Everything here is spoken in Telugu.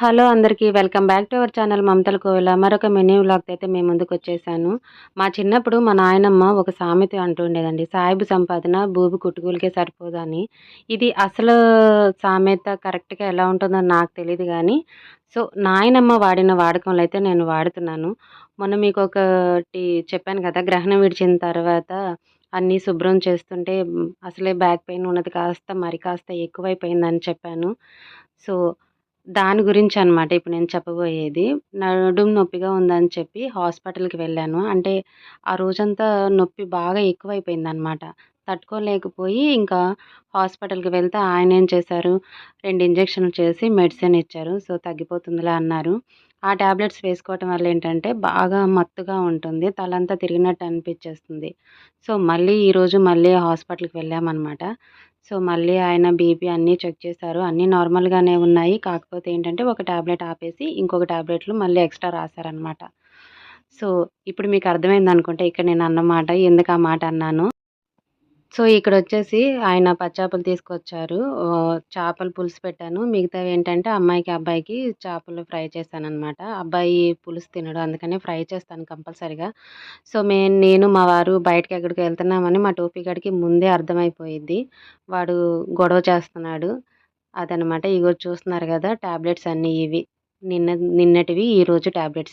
హలో అందరికీ welcome back to our channel మమతల కోవిల. మరొక మినీ వ్లాగ్తో అయితే మేము ముందుకు వచ్చేసాను. మా చిన్నప్పుడు మా నాయనమ్మ ఒక సామెత అంటూ ఉండేదండి. సాయిబు సంపాదన భూమి కుట్టుకూలికే సరిపోదని. ఇది అసలు సామెత కరెక్ట్గా ఎలా ఉంటుందో నాకు తెలియదు కానీ సో నాయనమ్మ వాడిన వాడకంలో అయితే నేను వాడుతున్నాను. మొన్న మీకు ఒకటి చెప్పాను కదా గ్రహణం విడిచిన తర్వాత అన్నీ శుభ్రం చేస్తుంటే అసలే బ్యాక్ పెయిన్ ఉన్నది కాస్త మరి కాస్త ఎక్కువైపోయిందని చెప్పాను. సో దాని గురించి అనమాట ఇప్పుడు నేను చెప్పబోయేది. నడుము నొప్పిగా ఉందని చెప్పి హాస్పిటల్‌కి వెళ్ళాను. అంటే ఆ రోజంతా నొప్పి బాగా ఎక్కువైపోయిందనమాట. తట్టుకోలేకపోయి ఇంకా హాస్పిటల్‌కి వెళ్తే ఆయనేం చేశారు, రెండు ఇంజెక్షన్‌లు చేసి మెడిసిన్ ఇచ్చారు. సో, తగ్గిపోతుందిలా అన్నారు. ఆ ట్యాబ్లెట్స్ వేసుకోవటం వల్ల ఏంటంటే బాగా మత్తుగా ఉంటుంది. తలంతా తిరిగినట్టు అనిపించేస్తుంది సో, మళ్ళీ ఈరోజు మళ్ళీ హాస్పిటల్‌కి వెళ్ళామన్నమాట సో, మళ్ళీ ఆయన బీపీ అన్నీ చెక్ చేశారు. అన్నీ నార్మల్‌గానే ఉన్నాయి. కాకపోతే ఏంటంటే ఒక టాబ్లెట్ ఆపేసి ఇంకొక టాబ్లెట్‌లు మళ్ళీ ఎక్స్‌ట్రా రాశారనమాట. సో, ఇప్పుడు మీకు అర్థమైంది అనుకుంటే ఇక్కడ నేను అన్నమాట ఎందుకు ఆ మాట అన్నాను సో, ఇక్కడ వచ్చేసి ఆయన పచ్చాపలు తీసుకొచ్చారు. చేపలు పులుసు పెట్టాను. మిగతావి ఏంటంటే అమ్మాయికి, అబ్బాయికి చేపలు ఫ్రై చేశాననమాట. అబ్బాయి పులుసు తినడు. అందుకనే ఫ్రై చేస్తాను కంపల్సరీగా. సో, మే నేను మా వారు బయటకి ఎక్కడికి వెళ్తున్నామని మా టోపీ గడికి ముందే అర్థమైపోయింది వాడు గొడవ చేస్తున్నాడు. అదనమాట. ఇగో చూస్తున్నారు కదా టాబ్లెట్స్ అన్నీ ఇవి. నిన్న నిన్నటివి ఈరోజు ట్యాబ్లెట్స్